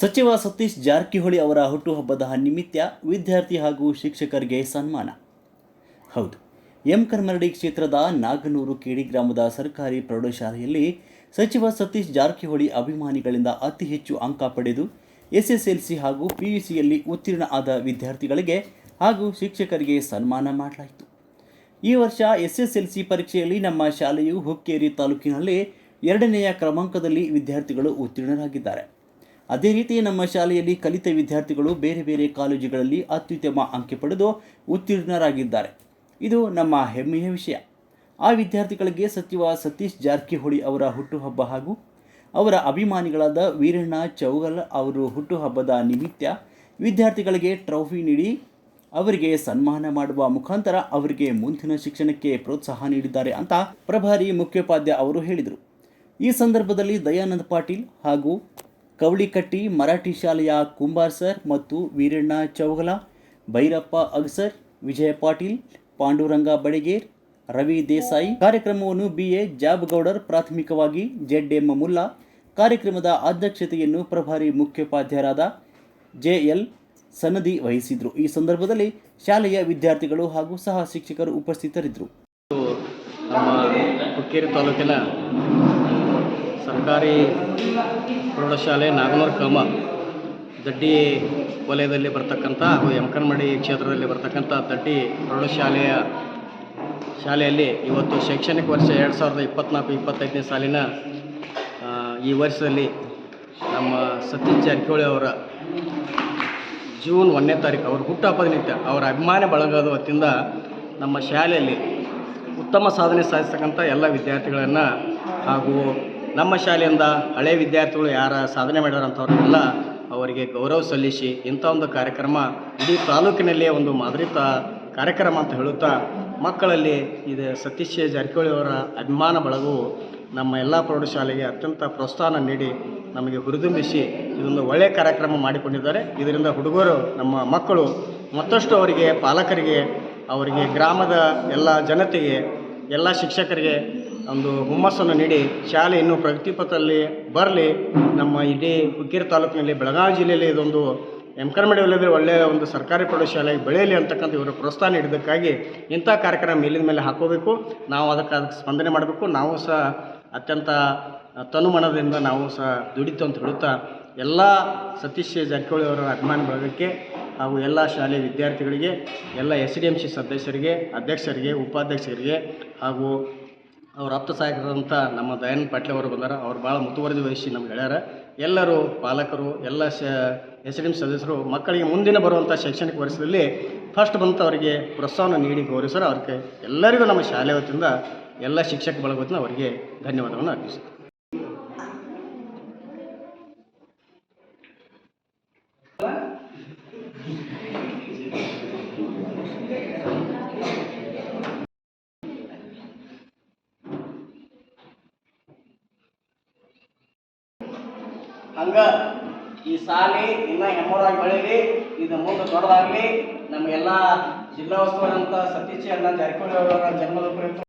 ಸಚಿವ ಸತೀಶ್ ಜಾರಕಿಹೊಳಿ ಅವರ ಹುಟ್ಟುಹಬ್ಬದ ನಿಮಿತ್ತ ವಿದ್ಯಾರ್ಥಿ ಹಾಗೂ ಶಿಕ್ಷಕರಿಗೆ ಸನ್ಮಾನ. ಹೌದು, ಎಂ ಕರ್ಮರಡಿ ಕ್ಷೇತ್ರದ ನಾಗನೂರು ಕೇಡಿ ಗ್ರಾಮದ ಸರ್ಕಾರಿ ಪ್ರೌಢಶಾಲೆಯಲ್ಲಿ ಸಚಿವ ಸತೀಶ್ ಜಾರಕಿಹೊಳಿ ಅಭಿಮಾನಿಗಳಿಂದ ಅತಿ ಹೆಚ್ಚು ಅಂಕ ಪಡೆದು ಎಸ್ಎಸ್ಎಲ್ಸಿ ಹಾಗೂ ಪಿಯುಸಿಯಲ್ಲಿ ಉತ್ತೀರ್ಣ ಆದ ವಿದ್ಯಾರ್ಥಿಗಳಿಗೆ ಹಾಗೂ ಶಿಕ್ಷಕರಿಗೆ ಸನ್ಮಾನ ಮಾಡಲಾಯಿತು. ಈ ವರ್ಷ ಎಸ್ಎಸ್ಎಲ್ಸಿ ಪರೀಕ್ಷೆಯಲ್ಲಿ ನಮ್ಮ ಶಾಲೆಯು ಹುಕ್ಕೇರಿ ತಾಲೂಕಿನಲ್ಲಿ ಎರಡನೆಯ ಕ್ರಮಾಂಕದಲ್ಲಿ ವಿದ್ಯಾರ್ಥಿಗಳು ಉತ್ತೀರ್ಣರಾಗಿದ್ದಾರೆ. ಅದೇ ರೀತಿ ನಮ್ಮ ಶಾಲೆಯಲ್ಲಿ ಕಲಿತ ವಿದ್ಯಾರ್ಥಿಗಳು ಬೇರೆ ಬೇರೆ ಕಾಲೇಜುಗಳಲ್ಲಿ ಅತ್ಯುತ್ತಮ ಅಂಕೆ ಪಡೆದು ಉತ್ತೀರ್ಣರಾಗಿದ್ದಾರೆ. ಇದು ನಮ್ಮ ಹೆಮ್ಮೆಯ ವಿಷಯ. ಆ ವಿದ್ಯಾರ್ಥಿಗಳಿಗೆ ಸಚಿವ ಸತೀಶ್ ಜಾರಕಿಹೊಳಿ ಅವರ ಹುಟ್ಟುಹಬ್ಬ ಹಾಗೂ ಅವರ ಅಭಿಮಾನಿಗಳಾದ ವೀರಣ್ಣ ಚೌಗಲ್ ಅವರು ಹುಟ್ಟುಹಬ್ಬದ ನಿಮಿತ್ತ ವಿದ್ಯಾರ್ಥಿಗಳಿಗೆ ಟ್ರೋಫಿ ನೀಡಿ ಅವರಿಗೆ ಸನ್ಮಾನ ಮಾಡುವ ಮುಖಾಂತರ ಅವರಿಗೆ ಮುಂದಿನ ಶಿಕ್ಷಣಕ್ಕೆ ಪ್ರೋತ್ಸಾಹ ನೀಡಿದ್ದಾರೆ ಅಂತ ಪ್ರಭಾರಿ ಮುಖ್ಯೋಪಾಧ್ಯಾಯ ಅವರು ಹೇಳಿದರು. ಈ ಸಂದರ್ಭದಲ್ಲಿ ದಯಾನಂದ ಪಾಟೀಲ್ ಹಾಗೂ ಕವಳಿಕಟ್ಟಿ ಮರಾಠಿ ಶಾಲೆಯ ಕುಂಬಾರ್ ಸರ್ ಮತ್ತು ವೀರಣ್ಣ ಚೌಗಲ, ಭೈರಪ್ಪ ಅಗ್ಸರ್, ವಿಜಯ ಪಾಟೀಲ್, ಪಾಂಡುರಂಗ ಬಡಿಗೇರ್, ರವಿ ದೇಸಾಯಿ. ಕಾರ್ಯಕ್ರಮವನ್ನು ಬಿಎ ಜಾಬ್ಗೌಡರ್ ಪ್ರಾಥಮಿಕವಾಗಿ ಜೆಡ್ ಎಂ ಮುಲ್ಲಾ, ಕಾರ್ಯಕ್ರಮದ ಅಧ್ಯಕ್ಷತೆಯನ್ನು ಪ್ರಭಾರಿ ಮುಖ್ಯೋಪಾಧ್ಯಾಯರಾದ ಜೆಎಲ್ ಸನದಿ ವಹಿಸಿದ್ರು. ಈ ಸಂದರ್ಭದಲ್ಲಿ ಶಾಲೆಯ ವಿದ್ಯಾರ್ಥಿಗಳು ಹಾಗೂ ಸಹ ಶಿಕ್ಷಕರು ಉಪಸ್ಥಿತರಿದ್ದರು. ನಮ್ಮ ಹುಕ್ಕೇರಿ ತಾಲೂಕಿನ ಸರ್ಕಾರಿ ಪ್ರೌಢಶಾಲೆ ನಾಗನೂರು ಕಮ ದಡ್ಡಿ ವಲಯದಲ್ಲಿ ಬರ್ತಕ್ಕಂಥ ಹಾಗೂ ಯಮಕನ್ಮಡಿ ಕ್ಷೇತ್ರದಲ್ಲಿ ಬರ್ತಕ್ಕಂಥ ದಡ್ಡಿ ಪ್ರೌಢಶಾಲೆಯ ಶಾಲೆಯಲ್ಲಿ ಇವತ್ತು ಶೈಕ್ಷಣಿಕ ವರ್ಷ ಎರಡು ಸಾವಿರದ ಇಪ್ಪತ್ತ್ನಾಲ್ಕು ಇಪ್ಪತ್ತೈದನೇ ಸಾಲಿನ ಈ ವರ್ಷದಲ್ಲಿ ನಮ್ಮ ಸತೀಶ್ ಜಾರಕಿಹೊಳಿ ಅವರ ಜೂನ್ ಒಂದನೇ ತಾರೀಕು, ಅವ್ರ ಹುಟ್ಟುಹಬ್ಬದ ನಿಮಿತ್ತ ಅವರ ಅಭಿಮಾನ ಬಳಗದ ವತಿಯಿಂದ ನಮ್ಮ ಶಾಲೆಯಲ್ಲಿ ಉತ್ತಮ ಸಾಧನೆ ಸಾಧಿಸ್ತಕ್ಕಂಥ ಎಲ್ಲ ವಿದ್ಯಾರ್ಥಿಗಳನ್ನು ಹಾಗೂ ನಮ್ಮ ಶಾಲೆಯಿಂದ ಹಳೆ ವಿದ್ಯಾರ್ಥಿಗಳು ಯಾರ ಸಾಧನೆ ಮಾಡ್ಯಾರಂಥವ್ರನ್ನೆಲ್ಲ ಅವರಿಗೆ ಗೌರವ ಸಲ್ಲಿಸಿ ಇಂಥ ಒಂದು ಕಾರ್ಯಕ್ರಮ ಇಡೀ ತಾಲೂಕಿನಲ್ಲಿಯೇ ಒಂದು ಮಾದರಿ ಕಾರ್ಯಕ್ರಮ ಅಂತ ಹೇಳುತ್ತಾ ಮಕ್ಕಳಲ್ಲಿ ಇದು ಸತೀಶ್ ಜಾರಕಿಹೊಳಿ ಅವರ ಅಭಿಮಾನ ಬಳಗವು ನಮ್ಮ ಎಲ್ಲ ಪ್ರೌಢಶಾಲೆಗೆ ಅತ್ಯಂತ ಪ್ರೋತ್ಸಾಹ ನೀಡಿ ನಮಗೆ ಹುರಿದುಂಬಿಸಿ ಇದೊಂದು ಒಳ್ಳೆಯ ಕಾರ್ಯಕ್ರಮ ಮಾಡಿಕೊಂಡಿದ್ದಾರೆ. ಇದರಿಂದ ಹುಡುಗರು, ನಮ್ಮ ಮಕ್ಕಳು, ಮತ್ತಷ್ಟು ಅವರಿಗೆ ಪಾಲಕರಿಗೆ, ಅವರಿಗೆ ಗ್ರಾಮದ ಎಲ್ಲ ಜನತೆಗೆ, ಎಲ್ಲ ಶಿಕ್ಷಕರಿಗೆ ಒಂದು ಹುಮ್ಮಸ್ಸನ್ನು ನೀಡಿ ಶಾಲೆ ಇನ್ನೂ ಪ್ರಗತಿ ಪಥದಲ್ಲಿ ಬರಲಿ. ನಮ್ಮ ಇಡೀ ಹುಕ್ಕೇರಿ ತಾಲೂಕಿನಲ್ಲಿ ಬೆಳಗಾವಿ ಜಿಲ್ಲೆಯಲ್ಲಿ ಇದೊಂದು ಎಂಕರ್ಮಡಿ ವಲಯದಲ್ಲಿ ಒಳ್ಳೆಯ ಒಂದು ಸರ್ಕಾರಿ ಪ್ರೌಢಶಾಲೆ ಬೆಳೆಯಲಿ ಅಂತಕ್ಕಂಥ ಇವರು ಪ್ರೋತ್ಸಾಹ ನೀಡಿದ್ದಕ್ಕಾಗಿ ಇಂಥ ಕಾರ್ಯಕ್ರಮ ಮೇಲಿನ ಮೇಲೆ ಹಾಕೋಬೇಕು. ನಾವು ಅದಕ್ಕೆ ಅದಕ್ಕೆ ಸ್ಪಂದನೆ ಮಾಡಬೇಕು. ನಾವು ಸಹ ಅತ್ಯಂತ ತನುಮನದಿಂದ ನಾವು ಸಹ ದುಡಿತು ಅಂತ ಹೇಳುತ್ತಾ ಎಲ್ಲ ಸತೀಶ್ ಜಾರಕಿಹೊಳಿ ಅವರ ಅಭಿಮಾನ ಬಳಗಕ್ಕೆ ಹಾಗೂ ಎಲ್ಲ ಶಾಲೆ ವಿದ್ಯಾರ್ಥಿಗಳಿಗೆ, ಎಲ್ಲ ಎಸ್ ಡಿ ಎಂ ಸಿ ಸದಸ್ಯರಿಗೆ, ಅಧ್ಯಕ್ಷರಿಗೆ, ಉಪಾಧ್ಯಕ್ಷರಿಗೆ ಹಾಗೂ ಅವ್ರ ಆಪ್ತ ಸಹಾಯಕರಾದಂಥ ನಮ್ಮ ದಯಾನಂದ ಪಾಟೀಲ್ ಅವರು ಬಂದಾರ. ಅವ್ರು ಭಾಳ ಮುತುವರ್ಜಿ ವಹಿಸಿ ನಮ್ಗೆ ಹೇಳ್ಯಾರ ಎಲ್ಲರೂ ಪಾಲಕರು, ಎಲ್ಲ ಶ ಎಸ್ ಡಿ ಎಂ ಸದಸ್ಯರು, ಮಕ್ಕಳಿಗೆ ಮುಂದಿನ ಬರುವಂಥ ಶೈಕ್ಷಣಿಕ ವರ್ಷದಲ್ಲಿ ಫಸ್ಟ್ ಬಂತ ಅವರಿಗೆ ಪ್ರೋತ್ಸಾಹನ ನೀಡಿ ಗೌರವಿಸರ. ಅವ್ರಿಗೆ ಎಲ್ಲರಿಗೂ ನಮ್ಮ ಶಾಲೆ ವತಿಯಿಂದ ಎಲ್ಲ ಶಿಕ್ಷಕ ಬಳಗ ಅವರಿಗೆ ಧನ್ಯವಾದವನ್ನು ಅರ್ಪಿಸುತ್ತೆ ಹಂಗ ಈ ಸಾಲಿ ಇನ್ನ ಹೆಮ್ಮರಾಗಿ ಬೆಳೀಲಿ ಇದು ಮುಂದೆ ದೊಡ್ಡದಾಗಲಿ ನಮಗೆಲ್ಲ ಜಿಲ್ಲಾ ಉಸ್ತುವಾರಿ ಅಂತ ಸತೀಶ್ ಅಣ್ಣ ಜಾರಕಿಹೊಳಿ ಅವರ ಜನ್ಮದ ಕುರಿತು